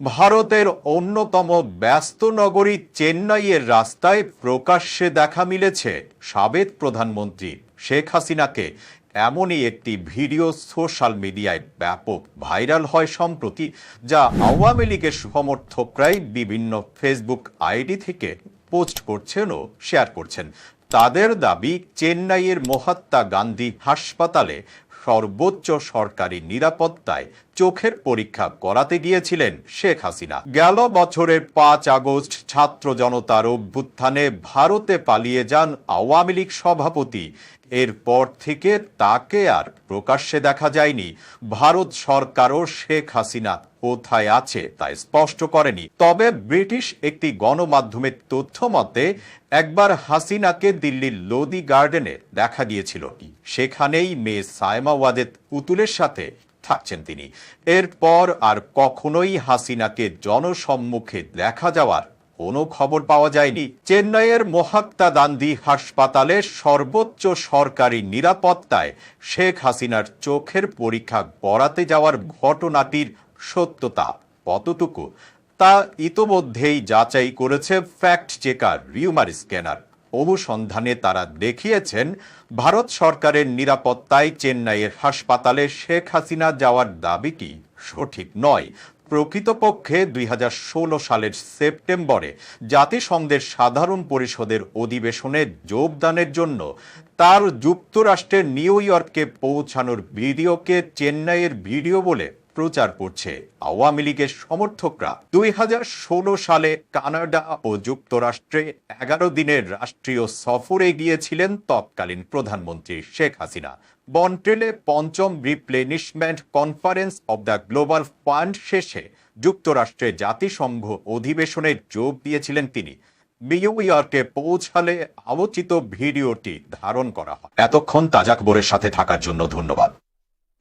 ভারতের অন্যতম ব্যস্ত নগরী চেন্নাইয়ের রাস্তায় প্রকাশ্যে দেখা মিলেছে সাবেক প্রধানমন্ত্রী শেখ হাসিনাকে। এমনই একটি ভিডিও সোশ্যাল মিডিয়ায় ব্যাপক ভাইরাল হয় সম্প্রতি, যা আওয়ামী লীগের সমর্থকরাই বিভিন্ন ফেসবুক আইডি থেকে পোস্ট করছেন ও শেয়ার করছেন। তাদের দাবি, চেন্নাইয়ের মহাত্মা গান্ধী হাসপাতালে সর্বোচ্চ সরকারি নিরাপত্তায় চোখের পরীক্ষা করাতে গিয়েছিলেন শেখ হাসিনা। গেল বছরের পাঁচ আগস্ট ছাত্র জনতার অভ্যুত্থানে ভারতে পালিয়ে যান আওয়ামী লীগ সভাপতি। এরপর থেকে তাকে আর প্রকাশ্যে দেখা যায়নি। ভারত সরকারও শেখ হাসিনা কোথায় আছে তা স্পষ্ট করেনি। তবে ব্রিটিশ একটি গণমাধ্যমের তথ্য মতে, একবার হাসিনাকে দিল্লির লোদি গার্ডেনে দেখা গিয়েছিল। সেখানেই মেয়ে সায়মা ওয়াদেদ পুতুলের সাথে থাকছেন তিনি। এরপর আর কখনোই হাসিনাকে জনসম্মুখে দেখা যাওয়ার কোনো খবর পাওয়া যায়নি। চেন্নাইয়ের গান্ধী হাসপাতালে সর্বোচ্চ সরকারি নিরাপত্তায় শেখ হাসিনার চোখের পরীক্ষা করাতে যাওয়ার ঘটনাটির সত্যতা কতটুকু তা ইতোমধ্যেই যাচাই করেছে ফ্যাক্ট চেকার রিউমার স্ক্যানার। অনুসন্ধানে তারা দেখিয়েছেন, ভারত সরকারের নিরাপত্তায় চেন্নাইয়ের হাসপাতালে শেখ হাসিনা যাওয়ার দাবিটি সঠিক নয়। প্রকৃতপক্ষে দুই হাজার ষোলো সালের সেপ্টেম্বরে জাতিসংঘের সাধারণ পরিষদের অধিবেশনে যোগদানের জন্য তার যুক্তরাষ্ট্রের নিউ ইয়র্কে পৌঁছানোর ভিডিওকে চেন্নাইয়ের ভিডিও বলে প্রচার করছে। আওয়ামী লীগের সমর্থকরা দুই হাজার ষোলো সালে কানাডা ও যুক্তরাষ্ট্রে এগারো দিনের রাষ্ট্রীয় সফরে গিয়েছিলেন তৎকালীন প্রধানমন্ত্রী শেখ হাসিনা। বন্ট্রেলে পঞ্চম replenishment conference of the global fund শেষে যুক্তরাষ্ট্রে জাতিসংঘ অধিবেশনে যোগ দিয়েছিলেন তিনি। নিউ ইয়র্কে পৌঁছালে আলোচিত ভিডিওটি ধারণ করা হয়। এতক্ষণ তাজা খবরের সাথে থাকার জন্য ধন্যবাদ।